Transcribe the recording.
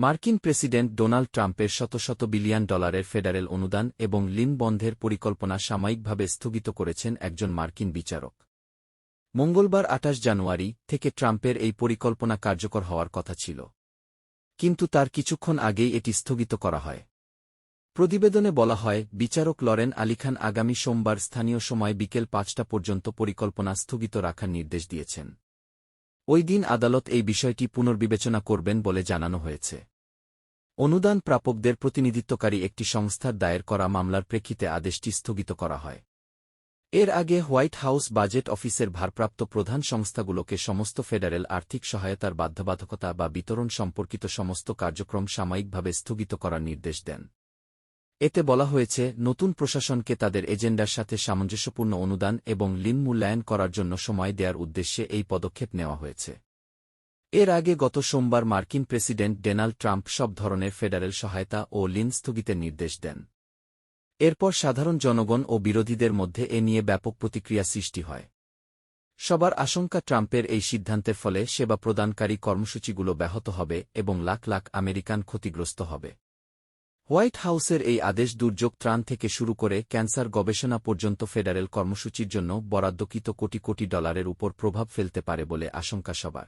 মার্কিন president Donald ট্রাম্পের শত শত বিলিয়ন ডলারের ফেডারেল অনুদান এবং লিন বন্ধের পরিকল্পনা সাময়িকভাবে স্থগিত করেছেন একজন মার্কিন বিচারক। মঙ্গলবার আটাশ জানুয়ারি থেকে ট্রাম্পের এই পরিকল্পনা কার্যকর হওয়ার কথা ছিল। কিন্তু তার কিছুক্ষণ আগেই এটি স্থগিত করা হয়। প্রতিবেদনে বলা হয়, বিচারক লরেন আলিখান আগামী সোমবার স্থানীয় সময় বিকেল পাঁচটা পর্যন্ত পরিকল্পনা স্থগিত রাখার নির্দেশ দিয়েছেন। ওই দিন আদালত এই বিষয়টি পুনর্বিবেচনা করবেন বলে জানানো হয়েছে। অনুদান প্রাপকদের প্রতিনিধিত্বকারী একটি সংস্থার দায়ের করা মামলার প্রেক্ষিতে আদেশটি স্থগিত করা হয়। এর আগে হোয়াইট হাউস বাজেট অফিসের ভারপ্রাপ্ত প্রধান সংস্থাগুলোকে সমস্ত ফেডারেল আর্থিক সহায়তার বাধ্যবাধকতা বা বিতরণ সম্পর্কিত সমস্ত কার্যক্রম সাময়িকভাবে স্থগিত করার নির্দেশ দেন। এতে বলা হয়েছে, নতুন প্রশাসনকে তাদের এজেন্ডার সাথে সামঞ্জস্যপূর্ণ অনুদান এবং লিন মূল্যায়ন করার জন্য সময় দেওয়ার উদ্দেশ্যে এই পদক্ষেপ নেওয়া হয়েছে। এর আগে গত সোমবার মার্কিন প্রেসিডেন্ট ডোনাল্ড ট্রাম্প সব ধরনের ফেডারেল সহায়তা ও লিন স্থগিতের নির্দেশ দেন। এরপর সাধারণ জনগণ ও বিরোধীদের মধ্যে এ নিয়ে ব্যাপক প্রতিক্রিয়া সৃষ্টি হয়। সবার আশঙ্কা ট্রাম্পের এই সিদ্ধান্তের ফলে সেবা প্রদানকারী কর্মসূচিগুলো ব্যাহত হবে এবং লাখ লাখ আমেরিকান ক্ষতিগ্রস্ত হবে। হোয়াইট হাউসের এই আদেশ দুর্যোগ ত্রাণ থেকে শুরু করে ক্যান্সার গবেষণা পর্যন্ত ফেডারেল কর্মসূচির জন্য বরাদ্দকৃত কোটি কোটি ডলারের উপর প্রভাব ফেলতে পারে বলে আশঙ্কা সবার।